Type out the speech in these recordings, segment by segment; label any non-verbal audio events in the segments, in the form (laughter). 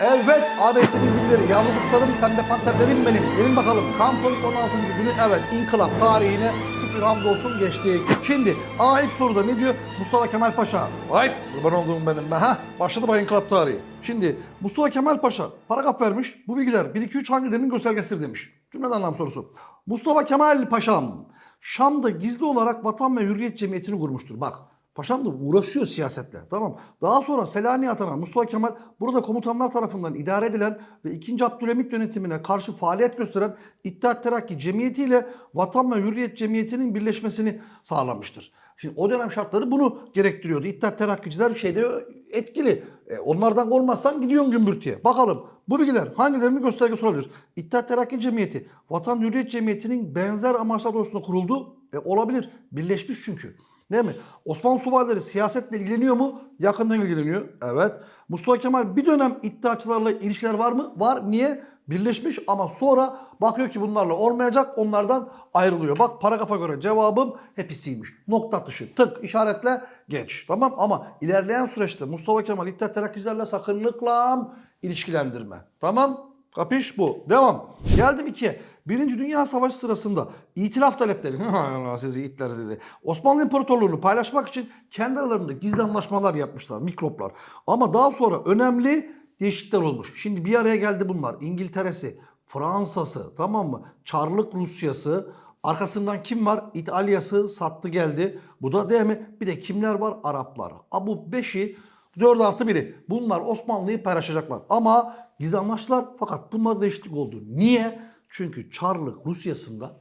Evet ABS'nin günleri, yavruluklarım, pembe panterlerim benim. Gelin bakalım kampın 16. günü evet inkılap tarihine şükür hamdolsun geçtik. Şimdi A ilk soruda ne diyor? Mustafa Kemal Paşa. Vay kurban olduğum benim be. Ha başladı bak inkılap tarihi. Şimdi Mustafa Kemal Paşa paragraf vermiş. Bu bilgiler 1-2-3 hangilerinin göstergesidir demiş. Cümleden anlam sorusu. Mustafa Kemal Paşam Şam'da gizli olarak Vatan ve Hürriyet Cemiyeti'ni kurmuştur. Bak Paşam da uğraşıyor siyasetle. Tamam. Daha sonra Selanik'e atanan Mustafa Kemal burada komutanlar tarafından idare edilen ve 2. Abdülhamit yönetimine karşı faaliyet gösteren İttihat Terakki Cemiyeti ile Vatan ve Hürriyet Cemiyeti'nin birleşmesini sağlamıştır. Şimdi o dönem şartları bunu gerektiriyordu. İttihat Terakkiciler şeyde etkili. E, onlardan olmazsan gidiyorsun gümbürtüye. Bakalım bu bilgiler hangilerinin göstergesi olabilir? İttihat Terakki Cemiyeti, Vatan Hürriyet Cemiyeti'nin benzer amaçlar doğrultusunda kuruldu. E, olabilir. Birleşmiş çünkü. Değil mi? Osmanlı subayları siyasetle ilgileniyor mu? Yakından ilgileniyor. Evet. Mustafa Kemal bir dönem iddiaçılarla ilişkiler var mı? Var. Niye? Birleşmiş ama sonra bakıyor ki bunlarla olmayacak onlardan ayrılıyor. Bak paragrafa göre cevabım hepsiymiş. Nokta atışı tık işaretle geç. Tamam ama ilerleyen süreçte Mustafa Kemal İttihat Terakkicilerle sakınlıkla ilişkilendirme. Tamam? Kapış bu. Devam. Geldim ikiye. Birinci Dünya Savaşı sırasında itilaf talepleri, (laughs) sizi itler sizi, Osmanlı İmparatorluğunu paylaşmak için kendi aralarında gizli anlaşmalar yapmışlar, mikroplar. Ama daha sonra önemli değişiklikler olmuş. Şimdi bir araya geldi bunlar. İngiltere'si, Fransa'sı, tamam mı? Çarlık Rusya'sı, arkasından kim var? İtalya'sı sattı geldi. Bu da değil mi? Bir de kimler var? Araplar. Ha bu beşi 4 artı biri. Bunlar Osmanlı'yı paylaşacaklar. Ama gizli anlaştılar fakat bunlar değişiklik oldu. Niye? Çünkü Çarlık Rusya'sında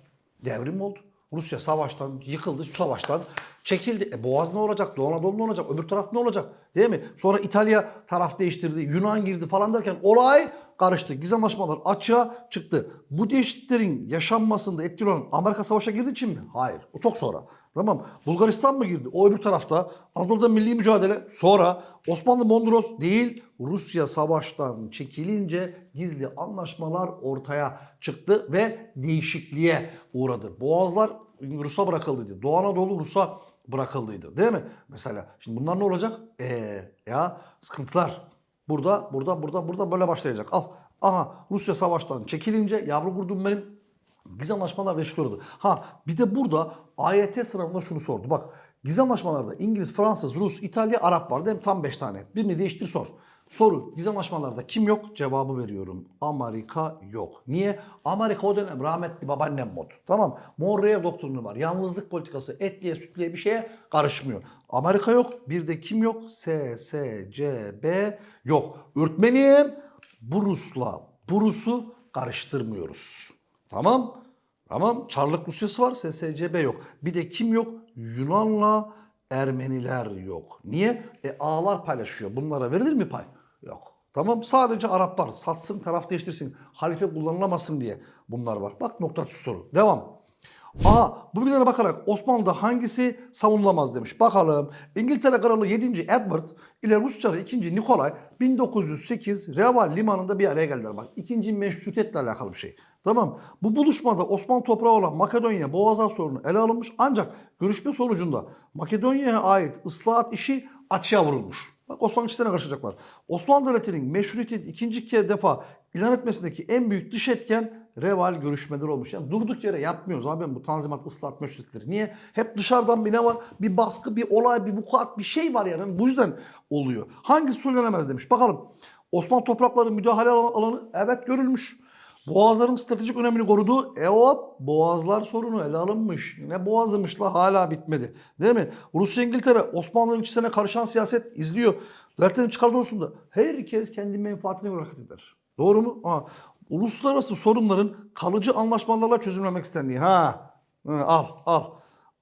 devrim oldu. Rusya savaştan yıkıldı, savaştan çekildi. E Boğaz ne olacak? Doğu Anadolu ne olacak? Öbür taraf ne olacak? Değil mi? Sonra İtalya taraf değiştirdi, Yunan girdi falan derken olay karıştı. Gizli anlaşmalar açığa çıktı. Bu değişikliklerin yaşanmasında etkili olan Amerika savaşa girdiği için mi? Hayır. O çok sonra. Tamam. Bulgaristan mı girdi? O öbür tarafta. Anadolu'da milli mücadele. Sonra Osmanlı Mondros değil. Rusya savaştan çekilince gizli anlaşmalar ortaya çıktı ve değişikliğe uğradı. Boğazlar Rus'a bırakıldıydı. Doğu Anadolu Rus'a bırakıldıydı. Değil mi? Mesela şimdi bunlar ne olacak? Ee, ya sıkıntılar. Burada, burada, burada, burada böyle başlayacak. Al. Aha Rusya savaştan çekilince yavru kurdum benim Gizli anlaşmalar değiştiriyordu. Ha bir de burada AYT sınavında şunu sordu. Bak gizli anlaşmalarda İngiliz, Fransız, Rus, İtalya, Arap var değil? Tam 5 tane. Birini değiştir sor. Soru gizli anlaşmalarda kim yok? Cevabı veriyorum. Amerika yok. Niye? Amerika o dönem rahmetli babaannem mod. Tamam. Monroe doktrinu var. Yalnızlık politikası etliye sütlüye bir şeye karışmıyor. Amerika yok. Bir de kim yok? SSCB yok. Ürtmenim bu Rus'la bu Rus'u karıştırmıyoruz. Tamam. Tamam. Çarlık Rusyası var. SSCB yok. Bir de kim yok? Yunan'la Ermeniler yok. Niye? E ağlar paylaşıyor. Bunlara verilir mi pay? Yok. Tamam sadece Araplar satsın taraf değiştirsin. Halife kullanılamasın diye bunlar var. Bak nokta soru. Devam. Aha bu bilgilere bakarak Osmanlı'da hangisi savunulamaz demiş. Bakalım İngiltere Kralı 7. Edward ile Rus Çarı 2. Nikolay 1908 Reval Limanı'nda bir araya geldiler. Bak ikinci meşrutiyetle alakalı bir şey. Tamam. Bu buluşmada Osmanlı toprağı olan Makedonya Boğazlar sorunu ele alınmış ancak görüşme sonucunda Makedonya'ya ait ıslahat işi açığa vurulmuş. Bak Osmanlı işlerine karışacaklar. Osmanlı Devleti'nin meşrutiyet ikinci kez defa ilan etmesindeki en büyük dış etken reval görüşmeleri olmuş. Yani durduk yere yapmıyoruz abi bu tanzimat, ıslahat, meşrutiyetleri. Niye? Hep dışarıdan bir ne var? Bir baskı, bir olay, bir vukuat, bir şey var yani. Bu yüzden oluyor. Hangisi söylenemez demiş. Bakalım. Osmanlı toprakları müdahale alanı evet görülmüş. Boğazların stratejik önemini korudu. E boğazlar sorunu ele alınmış. Ne boğazımış la hala bitmedi. Değil mi? Rusya İngiltere Osmanlı'nın içine karışan siyaset izliyor. Dertlerini çıkardığı konusunda herkes kendi menfaatine göre hareket eder. Doğru mu? Ha. Uluslararası sorunların kalıcı anlaşmalarla çözülmemek istendiği. Ha. al al.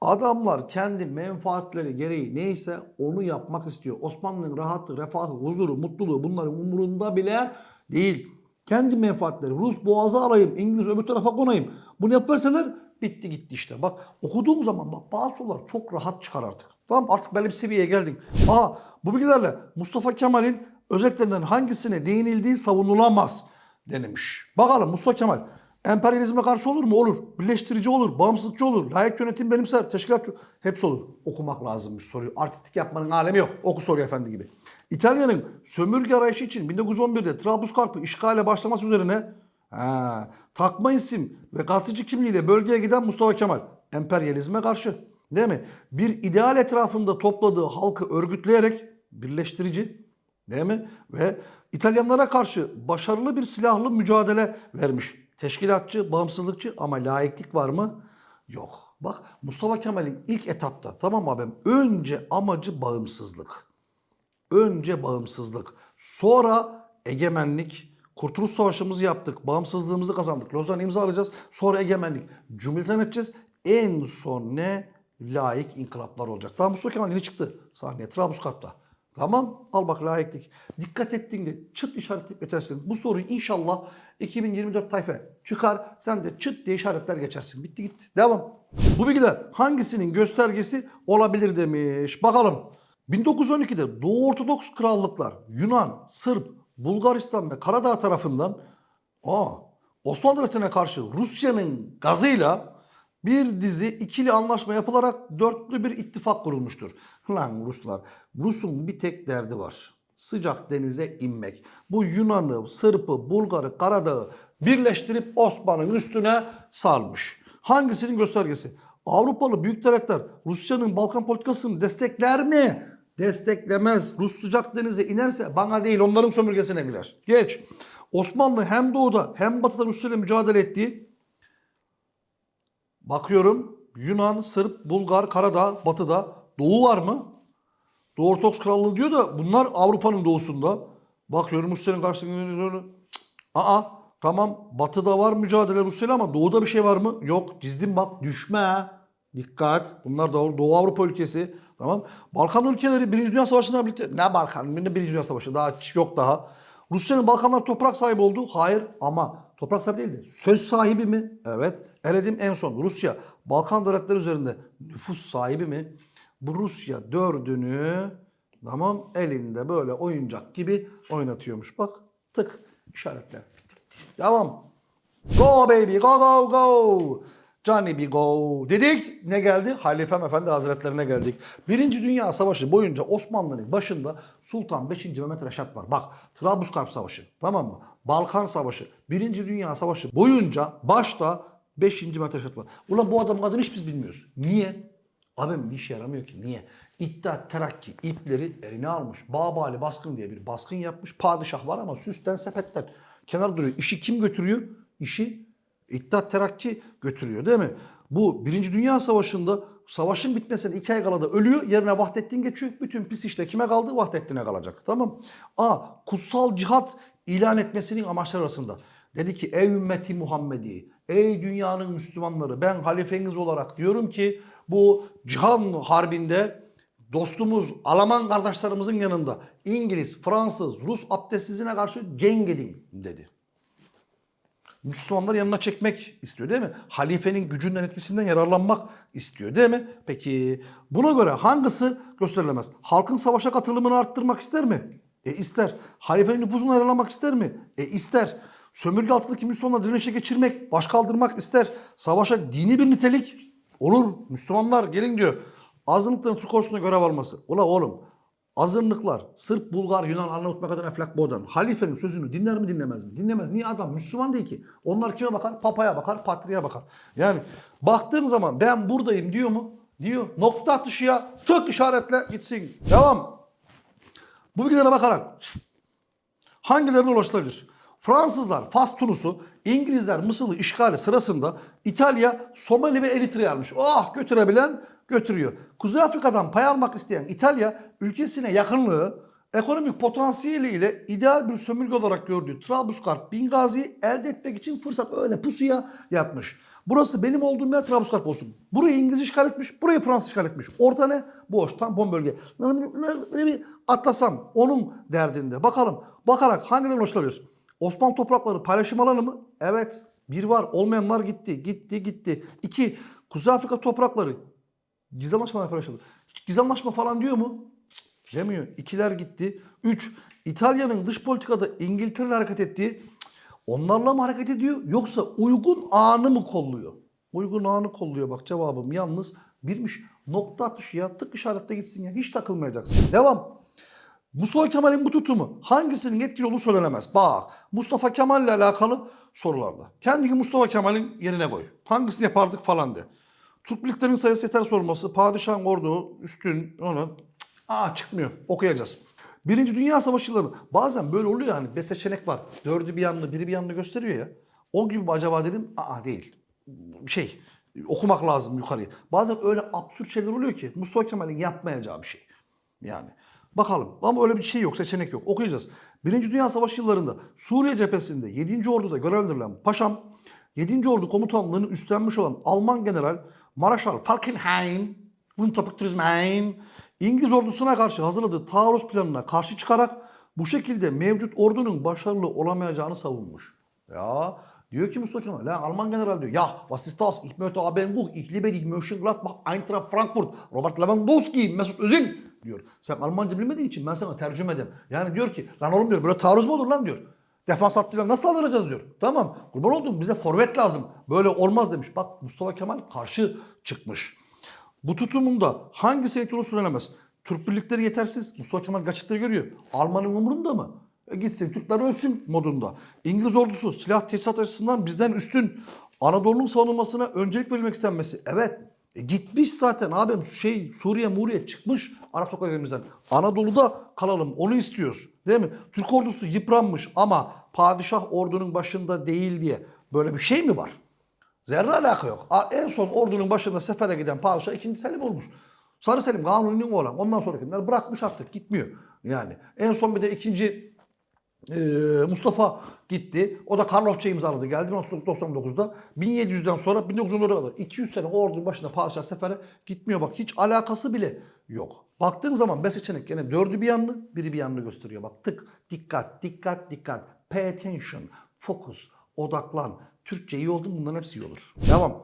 Adamlar kendi menfaatleri gereği neyse onu yapmak istiyor. Osmanlı'nın rahatı, refahı, huzuru, mutluluğu bunların umurunda bile değil. Kendi menfaatleri. Rus boğazı alayım, İngiliz öbür tarafa konayım. Bunu yaparsalar bitti gitti işte. Bak okuduğum zaman bak bazı sorular çok rahat çıkar artık. Tamam artık belli bir seviyeye geldik. Aha bu bilgilerle Mustafa Kemal'in özetlerinden hangisine değinildiği savunulamaz denilmiş. Bakalım Mustafa Kemal emperyalizme karşı olur mu? Olur. Birleştirici olur, bağımsızlıkçı olur, layık yönetim benimser, teşkilatçı hepsi olur. Okumak lazımmış soruyu. Artistik yapmanın alemi yok. Oku soruyu efendi gibi. İtalya'nın sömürge arayışı için 1911'de Trablusgarp'ı işgale başlaması üzerine ha, takma isim ve gazeteci kimliğiyle bölgeye giden Mustafa Kemal emperyalizme karşı değil mi? Bir ideal etrafında topladığı halkı örgütleyerek birleştirici değil mi? Ve İtalyanlara karşı başarılı bir silahlı mücadele vermiş. Teşkilatçı, bağımsızlıkçı ama laiklik var mı? Yok. Bak Mustafa Kemal'in ilk etapta tamam abim? Önce amacı bağımsızlık. Önce bağımsızlık. Sonra egemenlik. Kurtuluş Savaşımızı yaptık. Bağımsızlığımızı kazandık. Lozan imzalayacağız. Sonra egemenlik. Cumhuriyet edeceğiz. En son ne? Laik inkılaplar olacak. Tamam Mustafa Kemal yeni çıktı sahneye. Trablusgarp'ta. Tamam al bak laiklik. Dikkat ettiğinde çıt işaretleyip geçersin. Bu soruyu inşallah 2024 tayfa çıkar. Sen de çıt diye işaretler geçersin. Bitti gitti. Devam. Bu bilgiler hangisinin göstergesi olabilir demiş. Bakalım. 1912'de Doğu Ortodoks krallıklar Yunan, Sırp, Bulgaristan ve Karadağ tarafından aa, Osmanlı Devleti'ne karşı Rusya'nın gazıyla bir dizi ikili anlaşma yapılarak dörtlü bir ittifak kurulmuştur. Lan Ruslar, Rus'un bir tek derdi var. Sıcak denize inmek. Bu Yunan'ı, Sırp'ı, Bulgar'ı, Karadağ'ı birleştirip Osman'ın üstüne salmış. Hangisinin göstergesi? Avrupalı büyük devletler Rusya'nın Balkan politikasını destekler mi? Desteklemez. Rus sıcak denize inerse bana değil onların sömürgesine girer. Geç. Osmanlı hem doğuda hem batıda Rusya'yla mücadele ettiği Bakıyorum Yunan, Sırp, Bulgar, Karadağ, Batı'da. Doğu var mı? Doğu Ortodoks Krallığı diyor da bunlar Avrupa'nın doğusunda. Bakıyorum Rusya'nın karşısında. Aa tamam Batı'da var mücadele Rusya'yla ama Doğu'da bir şey var mı? Yok çizdim bak düşme. Dikkat. Bunlar Doğu, Doğu Avrupa ülkesi. Tamam. Balkan ülkeleri Birinci Dünya Savaşı'na birlikte. Ne Balkan? Ne Birinci Dünya Savaşı? Daha yok daha. Rusya'nın Balkanlar toprak sahibi oldu. Hayır ama toprak sahibi değildi. Söz sahibi mi? Evet. Eledim en son. Rusya Balkan devletleri üzerinde nüfus sahibi mi? Bu Rusya dördünü tamam elinde böyle oyuncak gibi oynatıyormuş. Bak tık işaretler. Tamam. Go baby go go go. Johnny be go dedik. Ne geldi? Halifem Efendi Hazretlerine geldik. Birinci Dünya Savaşı boyunca Osmanlı'nın başında Sultan 5. Mehmet Reşat var. Bak Trablusgarp Savaşı tamam mı? Balkan Savaşı. Birinci Dünya Savaşı boyunca başta 5. Mehmet Reşat var. Ulan bu adamın adını hiç biz bilmiyoruz. Niye? Abim bir işe yaramıyor ki. Niye? İttihat Terakki ipleri eline almış. Babali baskın diye bir baskın yapmış. Padişah var ama süsten sepetten kenar duruyor. İşi kim götürüyor? İşi İttihat Terakki götürüyor değil mi? Bu Birinci Dünya Savaşı'nda savaşın bitmesine iki ay kala da ölüyor. Yerine Vahdettin geçiyor. Bütün pis işte kime kaldı? Vahdettin'e kalacak. Tamam. A. Kutsal cihat ilan etmesinin amaçları arasında. Dedi ki ey ümmeti Muhammedi, ey dünyanın Müslümanları ben halifeniz olarak diyorum ki bu cihan harbinde dostumuz Alman kardeşlerimizin yanında İngiliz, Fransız, Rus abdestsizine karşı cenk dedi. Müslümanları yanına çekmek istiyor değil mi? Halifenin gücünden etkisinden yararlanmak istiyor değil mi? Peki buna göre hangisi gösterilemez? Halkın savaşa katılımını arttırmak ister mi? E ister. Halifenin nüfusunu yararlanmak ister mi? E ister. Sömürge altındaki Müslümanları direnişe geçirmek, baş kaldırmak ister. Savaşa dini bir nitelik olur. Müslümanlar gelin diyor. Azınlıkların Türk ordusuna görev alması. Ula oğlum Azınlıklar, Sırp, Bulgar, Yunan, Arnavut, Makedon, Eflak, Boğdan. Halifenin sözünü dinler mi dinlemez mi? Dinlemez. Niye adam Müslüman değil ki? Onlar kime bakar? Papaya bakar, patriye bakar. Yani baktığın zaman ben buradayım diyor mu? Diyor. Nokta atışıya tık işaretle gitsin. Devam. Bu bilgilere bakarak hangilerine ulaşılabilir? Fransızlar Fas Tunus'u, İngilizler Mısır'ı işgali sırasında İtalya Somali ve Eritre'yi almış. Oh götürebilen götürüyor. Kuzey Afrika'dan pay almak isteyen İtalya ülkesine yakınlığı, ekonomik potansiyeliyle ideal bir sömürge olarak gördüğü Trablusgarp, Bingazi'yi elde etmek için fırsat öyle pusuya yatmış. Burası benim olduğum yer Trablusgarp olsun. Burayı İngiliz işgal etmiş, burayı Fransız işgal etmiş. Orta ne? Boş, tampon bölge. Böyle bir atlasam onun derdinde. Bakalım, bakarak hangilerine ulaşılabilir? Osmanlı toprakları paylaşım alanı mı? Evet. Bir var. Olmayanlar gitti. Gitti gitti. İki. Kuzey Afrika toprakları. Gizli anlaşmalar paylaşıldı. Hiç gizli anlaşma falan diyor mu? Cık, demiyor. İkiler gitti. Üç. İtalya'nın dış politikada İngiltere'yle hareket ettiği. Onlarla mı hareket ediyor? Yoksa uygun anı mı kolluyor? Uygun anı kolluyor. Bak cevabım yalnız birmiş. Nokta atışı ya. Tık işaretle gitsin ya. Hiç takılmayacaksın. Devam. Mustafa Kemal'in bu tutumu hangisinin etkili olduğu söylenemez. Bak Mustafa Kemal ile alakalı sorularda. Kendini Mustafa Kemal'in yerine koy. Hangisini yapardık falan de. Türk birliklerinin sayısı yeter sorması. Padişahın ordu üstün. Cık, Aa çıkmıyor. Okuyacağız. Birinci Dünya Savaşı yılları bazen böyle oluyor yani. Bir seçenek var. Dördü bir yanını, biri bir yanını gösteriyor ya. O gibi mi acaba dedim. Aa değil. Şey okumak lazım yukarıya. Bazen öyle absürt şeyler oluyor ki Mustafa Kemal'in yapmayacağı bir şey. Yani. Bakalım. Ama öyle bir şey yok, seçenek yok. Okuyacağız. Birinci Dünya Savaşı yıllarında Suriye cephesinde 7. Ordu'da görevlendirilen Paşam, 7. Ordu komutanlığını üstlenmiş olan Alman General Marshal Falkenhayn, Wundertürzmein, İngiliz ordusuna karşı hazırladığı taarruz planına karşı çıkarak bu şekilde mevcut ordunun başarılı olamayacağını savunmuş. Ya diyor ki Mustafa Kemal, la Alman general diyor. Ya, was ist das? Ich möchte Abenbuch, ich liebe dich, Mönchengladbach, Eintracht Frankfurt, Robert Lewandowski, Mesut Özil diyor. Sen Almanca bilmediğin için ben sana tercüme edeyim. Yani diyor ki, lan oğlum diyor böyle taarruz mu olur lan diyor. Defans hattıyla nasıl aldıracağız diyor. Tamam kurban oldum bize forvet lazım. Böyle olmaz demiş. Bak Mustafa Kemal karşı çıkmış. Bu tutumunda hangisi etkili söylenemez? Türk birlikleri yetersiz. Mustafa Kemal gerçekleri görüyor. Alman'ın umurunda mı? E gitsin Türkler ölsün modunda. İngiliz ordusu silah teçhizat açısından bizden üstün. Anadolu'nun savunulmasına öncelik verilmek istenmesi. Evet. E gitmiş zaten abim şey Suriye Muriye çıkmış Arap topraklarımızdan. Anadolu'da kalalım onu istiyoruz. Değil mi? Türk ordusu yıpranmış ama padişah ordunun başında değil diye böyle bir şey mi var? Zerre alaka yok. En son ordunun başında sefere giden padişah 2. Selim olmuş. Sarı Selim Kanuni'nin oğlan. Ondan sonrakiler bırakmış artık gitmiyor. Yani en son bir de ikinci Mustafa gitti. O da Karlofça imzaladı. Geldi 1999'da. 1700'den sonra 1910'a kadar 200 sene ordunun başında padişah sefere gitmiyor. Bak hiç alakası bile yok. Baktığın zaman beş seçenek gene dördü bir yanlı, biri bir yanlı gösteriyor. Bak tık, dikkat, dikkat, dikkat. Pay attention, focus, odaklan. Türkçe iyi oldu bunların hepsi iyi olur. Devam.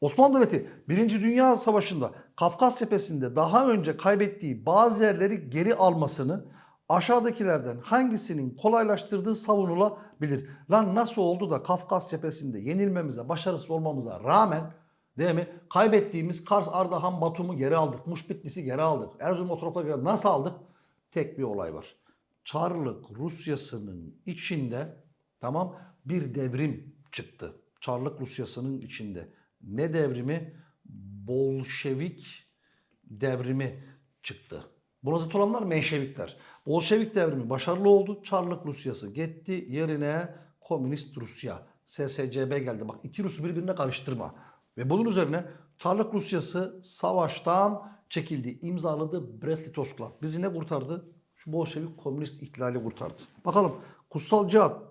Osmanlı Devleti 1. Dünya Savaşı'nda Kafkas cephesinde daha önce kaybettiği bazı yerleri geri almasını aşağıdakilerden hangisinin kolaylaştırdığı savunulabilir. Lan nasıl oldu da Kafkas cephesinde yenilmemize, başarısız olmamıza rağmen değil mi? Kaybettiğimiz Kars, Ardahan, Batum'u geri aldık. Muş Bitlis'i geri aldık. Erzurum o taraflara geri aldık. Nasıl aldık? Tek bir olay var. Çarlık Rusyası'nın içinde tamam bir devrim çıktı. Çarlık Rusyası'nın içinde. Ne devrimi? Bolşevik devrimi çıktı. Buna zıt olanlar Menşevikler. Bolşevik devrimi başarılı oldu. Çarlık Rusyası gitti. Yerine Komünist Rusya. SSCB geldi. Bak iki Rus'u birbirine karıştırma. Ve bunun üzerine Çarlık Rusyası savaştan çekildi. imzaladı Brest-Litovsk. Bizi ne kurtardı? Şu Bolşevik komünist ihtilali kurtardı. Bakalım Kutsal Cihat,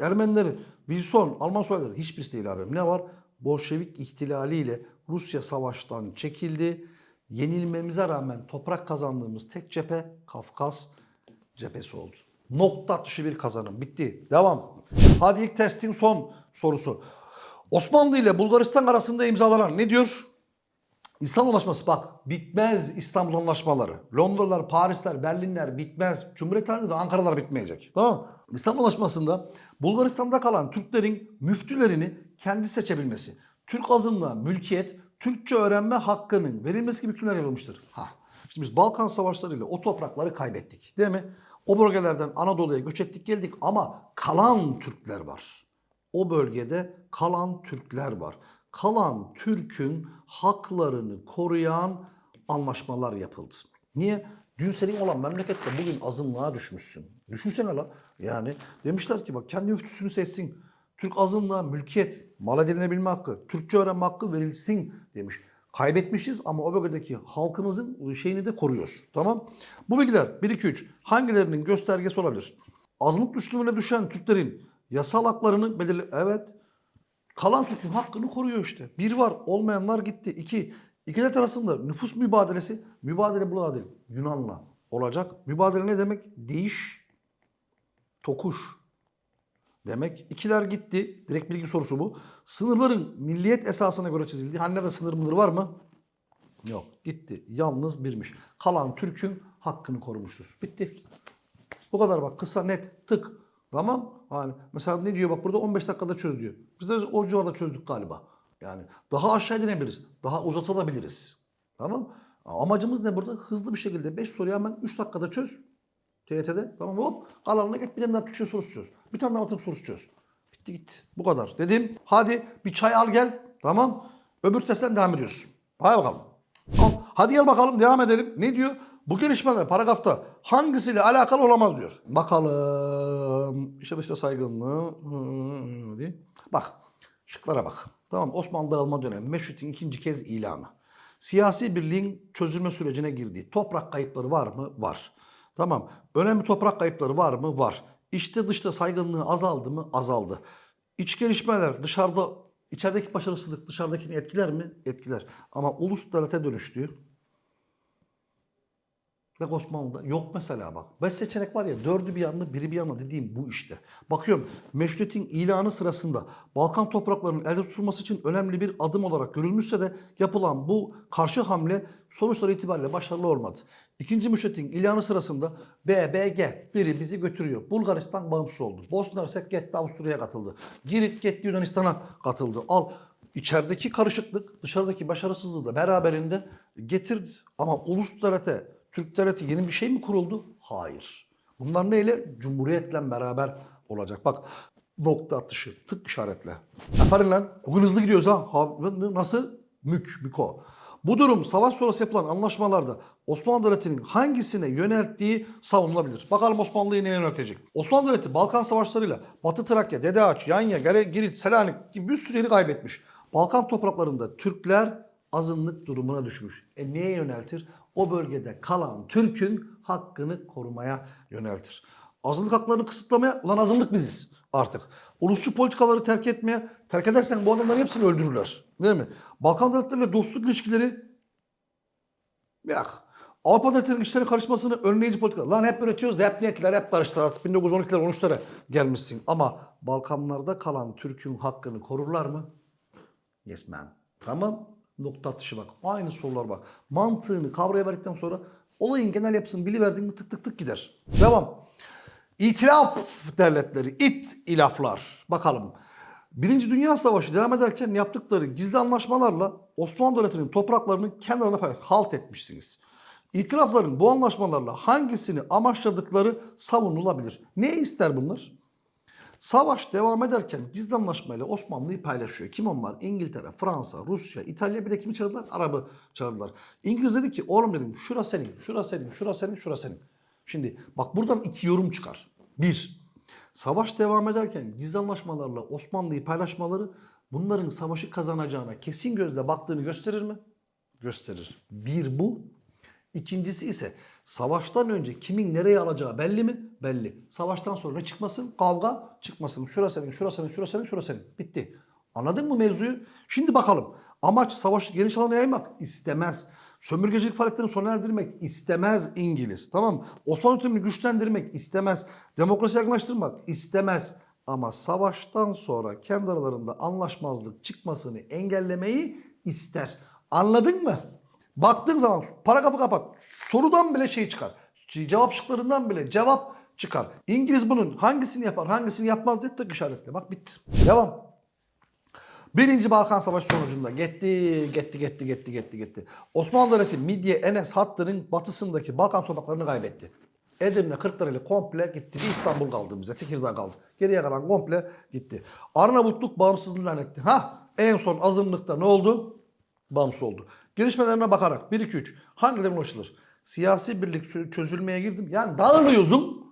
Ermenileri, Wilson, Alman subayları hiçbirisi değil abim. Ne var? Bolşevik ihtilaliyle Rusya savaştan çekildi. Yenilmemize rağmen toprak kazandığımız tek cephe Kafkas cephesi oldu. Nokta atışı bir kazanım. Bitti. Devam. Hadi ilk testin son sorusu. Osmanlı ile Bulgaristan arasında imzalanan ne diyor? İstanbul Anlaşması bak bitmez İstanbul Anlaşmaları. Londralar, Parisler, Berlinler bitmez. Cumhuriyet halinde de Ankara'lar bitmeyecek. Tamam mı? İstanbul Anlaşması'nda Bulgaristan'da kalan Türklerin müftülerini kendi seçebilmesi, Türk azınlığa mülkiyet, Türkçe öğrenme hakkının verilmesi gibi hükümler yazılmıştır. Ha. Şimdi biz Balkan Savaşları'yla o toprakları kaybettik. Değil mi? O bölgelerden Anadolu'ya göç ettik geldik ama kalan Türkler var. O bölgede kalan Türkler var. Kalan Türk'ün haklarını koruyan anlaşmalar yapıldı. Niye? Dün senin olan memlekette bugün azınlığa düşmüşsün. Düşünsene la. Yani demişler ki bak kendi müftüsünü seçsin. Türk azınlığa mülkiyet, mal edilebilme hakkı, Türkçe öğrenme hakkı verilsin demiş. Kaybetmişiz ama o bölgedeki halkımızın şeyini de koruyoruz. Tamam. Bu bilgiler 1, 2, 3 hangilerinin göstergesi olabilir? Azınlık düştüğüne düşen Türklerin yasal haklarını belirli... Evet. Kalan Türk'ün hakkını koruyor işte. Bir var, olmayanlar gitti. İki, iki devlet arasında nüfus mübadelesi, mübadele buralar değil, Yunan'la olacak. Mübadele ne demek? Değiş, tokuş demek. İkiler gitti. Direkt bilgi sorusu bu. Sınırların milliyet esasına göre çizildi. Hani nerede sınır mınır var mı? Yok. Gitti. Yalnız birmiş. Kalan Türk'ün hakkını korumuştur. Bitti. Bu kadar bak. Kısa, net, tık. Tamam. Hani mesela ne diyor bak burada 15 dakikada çöz diyor. Biz de o civarda çözdük galiba. Yani daha aşağı inebiliriz. Daha uzatabiliriz. Tamam. Amacımız ne burada? Hızlı bir şekilde 5 soruyu hemen 3 dakikada çöz. TYT'de. Tamam hop. Kalanına git bir tane daha Türkçe sorusu çöz. Bir tane daha matematik sorusu çöz. Bitti gitti. Bu kadar. Dedim hadi bir çay al gel. Tamam. Öbür testten devam ediyorsun. Hadi bakalım. Al. Hadi gel bakalım devam edelim. Ne diyor? Bu gelişmeler paragrafta hangisiyle alakalı olamaz diyor. Bakalım. İşte dışta saygınlığı. Hı, diye. Bak. Şıklara bak. Tamam Osmanlı dağılma dönemi. Meşrut'un ikinci kez ilanı. Siyasi birliğin çözülme sürecine girdi. Toprak kayıpları var mı? Var. Tamam. Önemli toprak kayıpları var mı? Var. İçte dışta saygınlığı azaldı mı? Azaldı. İç gelişmeler dışarıda içerideki başarısızlık dışarıdakini etkiler mi? Etkiler. Ama ulus devlete dönüştü. Bak Osmanlı'da yok mesela bak. Beş seçenek var ya dördü bir yanlı biri bir yanlı dediğim bu işte. Bakıyorum Meşrut'in ilanı sırasında Balkan topraklarının elde tutulması için önemli bir adım olarak görülmüşse de yapılan bu karşı hamle sonuçları itibariyle başarılı olmadı. İkinci Meşrut'in ilanı sırasında BBG biri bizi götürüyor. Bulgaristan bağımsız oldu. Bosna Hersek gitti Avusturya'ya katıldı. Girit gitti Yunanistan'a katıldı. Al içerideki karışıklık dışarıdaki başarısızlığı da beraberinde getirdi. Ama ulus devlete, Türk devleti yeni bir şey mi kuruldu? Hayır. Bunlar neyle? Cumhuriyetle beraber olacak. Bak nokta atışı, tık işaretle. Aferin lan. Bugün hızlı gidiyoruz ha. nasıl? Mük, müko. Bu durum savaş sonrası yapılan anlaşmalarda Osmanlı Devleti'nin hangisine yönelttiği savunulabilir. Bakalım Osmanlı'yı neye yöneltecek? Osmanlı Devleti Balkan Savaşları'yla Batı Trakya, Dede Ağaç, Yanya, Gere, Girit, Selanik gibi bir sürü yeri kaybetmiş. Balkan topraklarında Türkler azınlık durumuna düşmüş. E neye yöneltir? O bölgede kalan Türk'ün hakkını korumaya yöneltir. Azınlık haklarını kısıtlamaya, ulan azınlık biziz artık. Ulusçu politikaları terk etmeye, terk edersen bu adamların hepsini öldürürler. Değil mi? Balkan devletleriyle dostluk ilişkileri Yok. Avrupa devletlerinin işlerine karışmasını önleyici politika. Lan hep üretiyoruz da hep niyetler hep barıştılar artık 1912'ler 13'lere gelmişsin. Ama Balkanlarda kalan Türk'ün hakkını korurlar mı? Yes man. Tamam. Nokta atışı bak. Aynı sorular bak. Mantığını kavrayabildikten sonra olayın genel yapısını biliverdiğin mi tık tık tık gider. Devam. İtilaf devletleri, it ilaflar. Bakalım. Birinci Dünya Savaşı devam ederken yaptıkları gizli anlaşmalarla Osmanlı Devleti'nin topraklarını kenarına pay- halt etmişsiniz. İtilafların bu anlaşmalarla hangisini amaçladıkları savunulabilir. Ne ister bunlar? Savaş devam ederken gizli anlaşmayla Osmanlı'yı paylaşıyor. Kim onlar? İngiltere, Fransa, Rusya, İtalya bir de kimi çağırdılar? Arap'ı çağırdılar. İngiliz dedi ki oğlum dedim şura senin, şura senin, şura senin, şura senin. Şimdi bak buradan iki yorum çıkar. Bir, savaş devam ederken gizli anlaşmalarla Osmanlı'yı paylaşmaları bunların savaşı kazanacağına kesin gözle baktığını gösterir mi? Gösterir. Bir bu. İkincisi ise savaştan önce kimin nereye alacağı belli mi? Belli. Savaştan sonra ne çıkmasın? Kavga çıkmasın. Şurası senin, şurası senin, şurası senin, şurası senin. Bitti. Anladın mı mevzuyu? Şimdi bakalım. Amaç savaşı geniş alana yaymak istemez. Sömürgecilik faaliyetlerini sona erdirmek istemez İngiliz. Tamam mı? Osmanlı yönetimini güçlendirmek istemez. Demokrasi yakınlaştırmak istemez. Ama savaştan sonra kendi aralarında anlaşmazlık çıkmasını engellemeyi ister. Anladın mı? Baktığın zaman paragrafı kapat. Sorudan bile şey çıkar. Cevap şıklarından bile cevap çıkar. İngiliz bunun hangisini yapar hangisini yapmaz diye tık işaretle. Bak bitti. Devam. Birinci Balkan Savaşı sonucunda gitti, gitti, gitti, gitti, gitti, gitti. Osmanlı Devleti Midye Enes hattının batısındaki Balkan topraklarını kaybetti. Edirne, Kırklareli komple gitti. Bir İstanbul kaldı bize, Tekirdağ kaldı. Geriye kalan komple gitti. Arnavutluk bağımsızlığını ilan etti. Ha, en son azınlıkta ne oldu? Bağımsız oldu. Gelişmelerine bakarak 1 2 3 hangilerine ulaşılır? Siyasi birlik çö- çözülmeye girdim. Yani dağılıyorsun.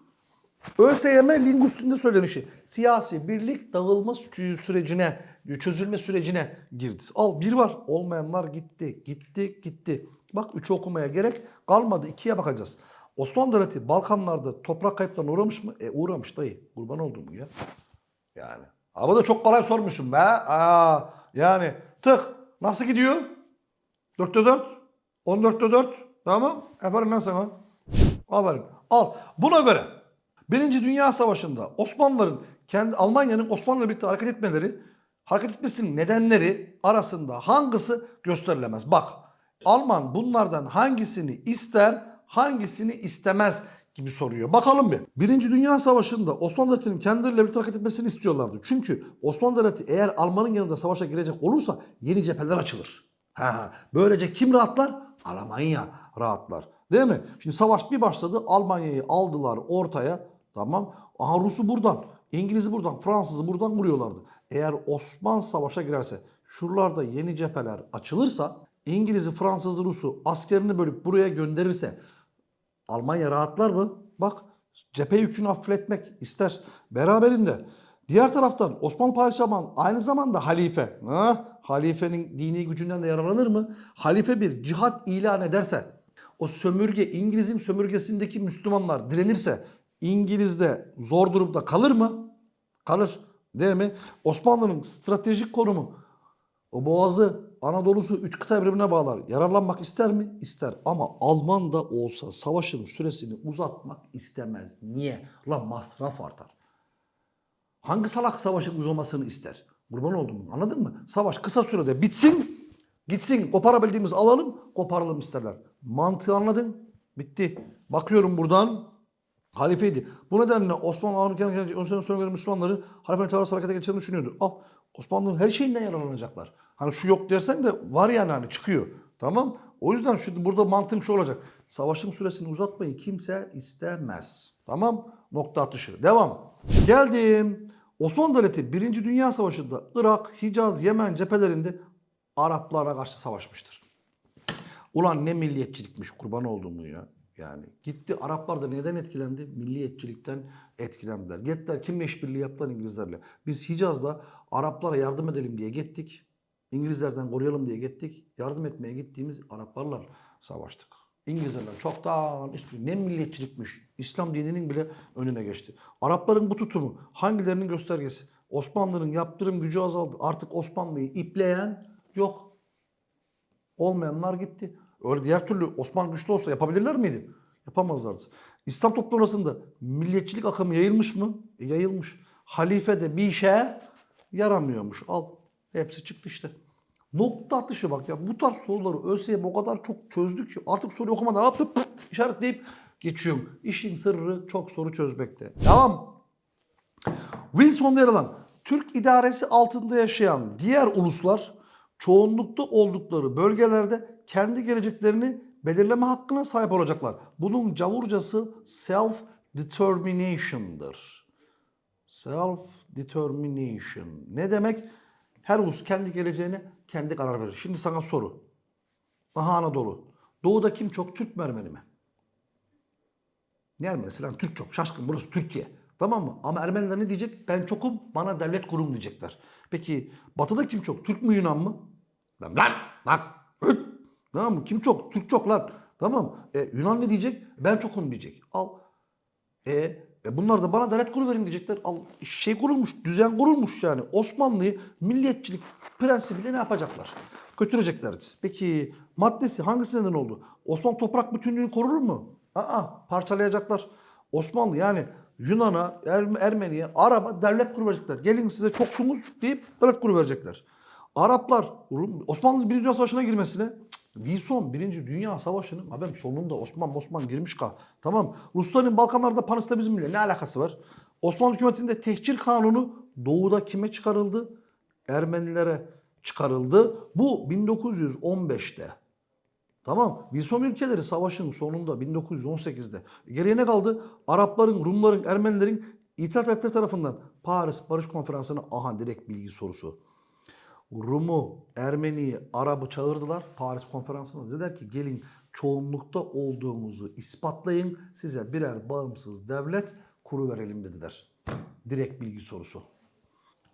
ÖSYM lingüistinde söylenişi. Siyasi birlik dağılma sü- sürecine, çözülme sürecine girdi. Al bir var. Olmayanlar gitti, gitti, gitti. Bak üçü okumaya gerek kalmadı. ikiye bakacağız. Osmanlı Devleti Balkanlarda toprak kayıplarına uğramış mı? E uğramış dayı. Kurban olduğum ya. Yani. Ama da çok kolay sormuşum be. Aa, yani tık. Nasıl gidiyor? 4'te 4. 14'te 4. Tamam. Aferin lan sana. Aferin. Al. Buna göre Birinci Dünya Savaşı'nda Osmanlıların kendi Almanya'nın Osmanlı'yla birlikte hareket etmeleri, hareket etmesinin nedenleri arasında hangisi gösterilemez? Bak. Alman bunlardan hangisini ister, hangisini istemez gibi soruyor. Bakalım bir. Birinci Dünya Savaşı'nda Osmanlı Devleti'nin kendileriyle birlikte hareket etmesini istiyorlardı. Çünkü Osmanlı Devleti eğer Alman'ın yanında savaşa girecek olursa yeni cepheler açılır. Ha, böylece kim rahatlar? Almanya rahatlar. Değil mi? Şimdi savaş bir başladı. Almanya'yı aldılar ortaya. Tamam. Aha Rus'u buradan, İngiliz'i buradan, Fransız'ı buradan vuruyorlardı. Eğer Osman savaşa girerse, şuralarda yeni cepheler açılırsa, İngiliz'i, Fransız'ı, Rus'u askerini bölüp buraya gönderirse Almanya rahatlar mı? Bak cephe yükünü hafifletmek ister. Beraberinde diğer taraftan Osmanlı Padişahı aynı zamanda halife. Ha? Halifenin dini gücünden de yararlanır mı? Halife bir cihat ilan ederse o sömürge İngiliz'in sömürgesindeki Müslümanlar direnirse İngiliz de zor durumda kalır mı? Kalır. Değil mi? Osmanlı'nın stratejik konumu o boğazı Anadolu'su üç kıta birbirine bağlar. Yararlanmak ister mi? İster. Ama Alman da olsa savaşın süresini uzatmak istemez. Niye? Lan masraf artar. Hangi salak savaşın uzamasını ister? Kurban oldum. Anladın mı? Savaş kısa sürede bitsin. Gitsin. Koparabildiğimiz alalım. Koparalım isterler. Mantığı anladın? Bitti. Bakıyorum buradan. Halifeydi. Bu nedenle Osmanlı ön sene sonra Müslümanları halifenin çağrısı harekete geçirdiğini düşünüyordu. Al Osmanlı'nın her şeyinden yararlanacaklar. Hani şu yok dersen de var yani hani çıkıyor. Tamam. O yüzden şu, burada mantığım şu olacak. Savaşın süresini uzatmayı kimse istemez. Tamam. Nokta atışı. Devam. Geldim. Osmanlı Devleti 1. Dünya Savaşı'nda Irak, Hicaz, Yemen cephelerinde Araplara karşı savaşmıştır. Ulan ne milliyetçilikmiş kurban olduğumu ya. Yani gitti Araplar da neden etkilendi? Milliyetçilikten etkilendiler. Gittiler kimle işbirliği yaptılar İngilizlerle. Biz Hicaz'da Araplara yardım edelim diye gittik. İngilizlerden koruyalım diye gittik. Yardım etmeye gittiğimiz Araplarla savaştık. İngilizlerle çoktan hiçbir ne milliyetçilikmiş. İslam dininin bile önüne geçti. Arapların bu tutumu hangilerinin göstergesi? Osmanlı'nın yaptırım gücü azaldı. Artık Osmanlı'yı ipleyen yok. Olmayanlar gitti. Öyle diğer türlü Osmanlı güçlü olsa yapabilirler miydi? Yapamazlardı. İslam toplumu arasında milliyetçilik akımı yayılmış mı? E, yayılmış. Halife de bir işe yaramıyormuş. Al. Hepsi çıktı işte. Nokta atışı bak ya. Bu tarz soruları ÖSYM o kadar çok çözdük ki artık soruyu okumadan alıp pıt işaretleyip geçiyorum. İşin sırrı çok soru çözmekte. Devam. Wilson'da yer alan Türk idaresi altında yaşayan diğer uluslar çoğunlukta oldukları bölgelerde kendi geleceklerini belirleme hakkına sahip olacaklar. Bunun cavurcası self determination'dır. Self determination. Ne demek? Her ulus kendi geleceğine kendi karar verir. Şimdi sana soru. Aha Anadolu. Doğuda kim çok? Türk mü Ermeni mi? Ne Ermenisi lan? Türk çok. Şaşkın burası Türkiye. Tamam mı? Ama Ermeniler ne diyecek? Ben çokum bana devlet kurum diyecekler. Peki Batı'da kim çok? Türk mü Yunan mı? Lan lan lan. Tamam mı? Kim çok? Türk çok lan. Tamam? E, Yunan ne diyecek? Ben çokum diyecek. Al. E, e bunlar da bana devlet verin diyecekler. Al şey kurulmuş, düzen kurulmuş yani. Osmanlı'yı milliyetçilik prensibiyle ne yapacaklar? Götüreceklerdi. Peki maddesi hangisi neden oldu? Osmanlı toprak bütünlüğünü korur mu? Aa parçalayacaklar. Osmanlı yani Yunan'a, Er- Ermeni'ye, Arap'a devlet verecekler. Gelin size çoksunuz deyip devlet verecekler. Araplar Rum- Osmanlı Birinci Dünya Savaşı'na girmesine Wilson Birinci Dünya Savaşı'nın haberim sonunda Osman Osman girmiş ka. Tamam. Rusların Balkanlarda panistabilizmle ne alakası var? Osmanlı hükümetinde tehcir kanunu doğuda kime çıkarıldı? Ermenilere çıkarıldı. Bu 1915'te. Tamam. Wilson ülkeleri savaşın sonunda 1918'de. Geriye ne kaldı? Arapların, Rumların, Ermenilerin İttihat tarafından Paris Barış Konferansı'na aha direkt bilgi sorusu. Rum'u, Ermeni'yi, Arap'ı çağırdılar Paris konferansına. Dediler ki gelin çoğunlukta olduğumuzu ispatlayın. Size birer bağımsız devlet kuru verelim dediler. Direkt bilgi sorusu.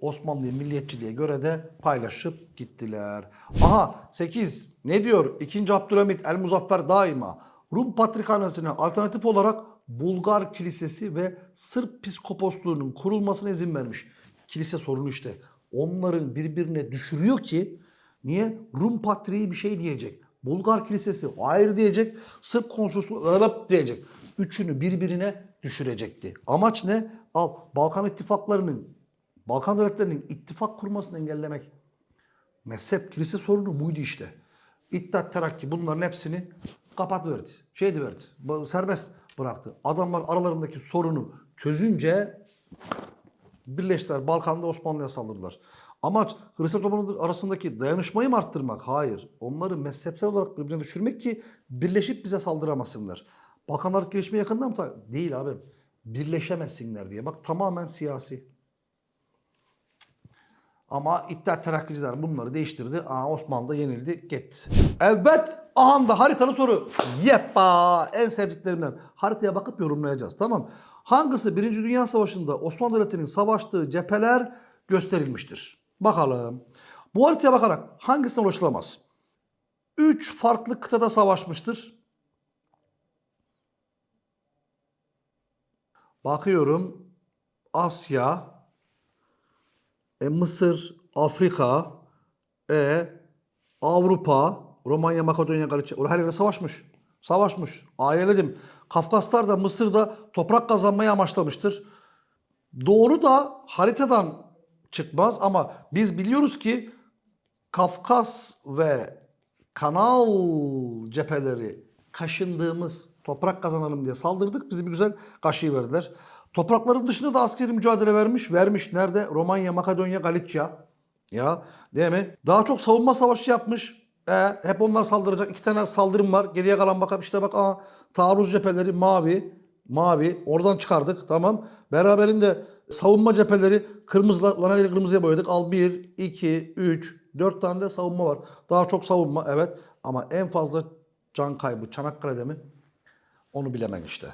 Osmanlı'yı milliyetçiliğe göre de paylaşıp gittiler. Aha 8 ne diyor? 2. Abdülhamit El Muzaffer daima Rum Patrikhanesi'ne alternatif olarak Bulgar Kilisesi ve Sırp Piskoposluğu'nun kurulmasına izin vermiş. Kilise sorunu işte. Onların birbirine düşürüyor ki niye? Rum Patriği bir şey diyecek. Bulgar Kilisesi hayır diyecek. Sırp Konsolosluğu ılıp diyecek. Üçünü birbirine düşürecekti. Amaç ne? Al Balkan ittifaklarının Balkan devletlerinin ittifak kurmasını engellemek. Mezhep, kilise sorunu buydu işte. İttihat, Terakki bunların hepsini kapatıverdi. Şeydi verdi. Serbest bıraktı. Adamlar aralarındaki sorunu çözünce Birleştiler. Balkan'da Osmanlı'ya saldırdılar. Amaç Hristiyan toplumu arasındaki dayanışmayı mı arttırmak? Hayır. Onları mezhepsel olarak birbirine düşürmek ki birleşip bize saldıramasınlar. Balkanlardaki gelişme yakından mı? Değil abi. Birleşemesinler diye. Bak tamamen siyasi. Ama İttihat Terakkiciler bunları değiştirdi. Aa, Osmanlı yenildi. Gitti. Evet. Aha da haritalı soru. Yeppa. En sevdiklerimden. Haritaya bakıp yorumlayacağız. Tamam. Hangisi 1. Dünya Savaşı'nda Osmanlı Devleti'nin savaştığı cepheler gösterilmiştir? Bakalım. Bu haritaya bakarak hangisine ulaşılamaz? 3 farklı kıtada savaşmıştır. Bakıyorum. Asya, e, Mısır, Afrika, e, Avrupa, Romanya, Makedonya, Galicia. Her yerde savaşmış. Savaşmış. Ayeledim. Kafkaslar da Mısır'da toprak kazanmayı amaçlamıştır. Doğru da haritadan çıkmaz ama biz biliyoruz ki Kafkas ve Kanal cepheleri kaşındığımız toprak kazanalım diye saldırdık. Bizi bir güzel kaşıyı verdiler. Toprakların dışında da askeri mücadele vermiş. Vermiş. Nerede? Romanya, Makedonya, Galicia. Ya değil mi? Daha çok savunma savaşı yapmış. E, hep onlar saldıracak. İki tane saldırım var. Geriye kalan bakalım işte bak aa, taarruz cepheleri mavi. Mavi. Oradan çıkardık. Tamam. Beraberinde savunma cepheleri kırmızılar. Lan her kırmızıya boyadık. Al 1, 2, 3, 4 tane de savunma var. Daha çok savunma evet. Ama en fazla can kaybı Çanakkale'de mi? Onu bilemem işte.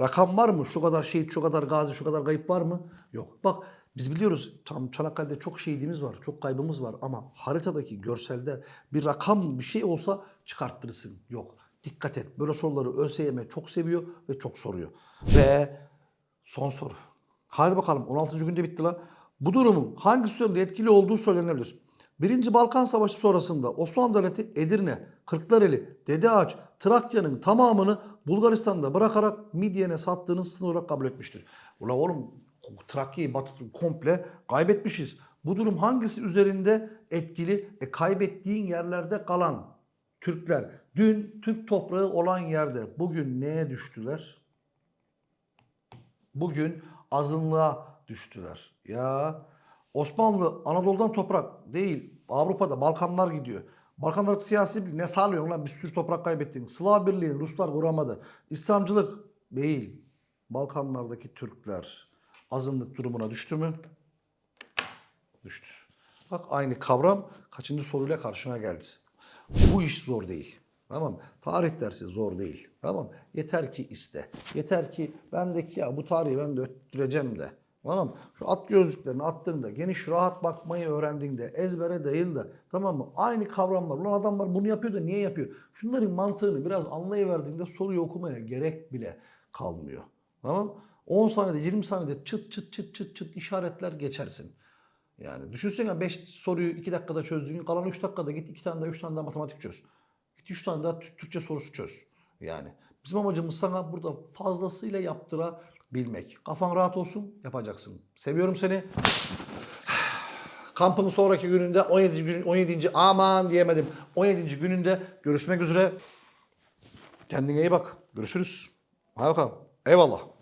Rakam var mı? Şu kadar şehit, şu kadar gazi, şu kadar kayıp var mı? Yok. Bak biz biliyoruz tam Çanakkale'de çok şehidimiz var, çok kaybımız var ama haritadaki görselde bir rakam bir şey olsa çıkarttırırsın. Yok. Dikkat et. Böyle soruları ÖSYM çok seviyor ve çok soruyor. Ve son soru. Hadi bakalım 16. günde bitti la. Bu durumun hangi üzerinde etkili olduğu söylenebilir. Birinci Balkan Savaşı sonrasında Osmanlı Devleti Edirne, Kırklareli, Dedeağaç, Trakya'nın tamamını Bulgaristan'da bırakarak Midyen'e sattığını sınır olarak kabul etmiştir. Ula oğlum Trakya'yı batı komple kaybetmişiz. Bu durum hangisi üzerinde etkili? E, kaybettiğin yerlerde kalan Türkler dün Türk toprağı olan yerde bugün neye düştüler? Bugün azınlığa düştüler. Ya Osmanlı Anadolu'dan toprak değil Avrupa'da Balkanlar gidiyor. Balkanlar siyasi bir ne sağlıyor lan bir sürü toprak kaybettin. Slav Birliği'ni Ruslar vuramadı. İslamcılık değil. Balkanlardaki Türkler azınlık durumuna düştü mü? Düştü. Bak aynı kavram kaçıncı soruyla karşına geldi. Bu iş zor değil. Tamam mı? Tarih dersi zor değil. Tamam mı? Yeter ki iste. Yeter ki bendeki ya bu tarihi ben de öttüreceğim de. Tamam mı? Şu at gözlüklerini attığında, geniş rahat bakmayı öğrendiğinde, ezbere değil de tamam mı? Aynı kavramlar. Ulan adamlar bunu yapıyor da niye yapıyor? Şunların mantığını biraz anlayıverdiğinde soruyu okumaya gerek bile kalmıyor. Tamam mı? 10 saniyede 20 saniyede çıt çıt çıt çıt çıt işaretler geçersin. Yani düşünsene 5 soruyu 2 dakikada çözdüğün kalan 3 dakikada git 2 tane daha 3 tane daha matematik çöz. Git 3 tane daha Tü- Türkçe sorusu çöz. Yani bizim amacımız sana burada fazlasıyla yaptırabilmek. Kafan rahat olsun yapacaksın. Seviyorum seni. (sighs) Kampın sonraki gününde 17. gün 17. aman diyemedim. 17. gününde görüşmek üzere. Kendine iyi bak. Görüşürüz. Hadi bakalım. Eyvallah.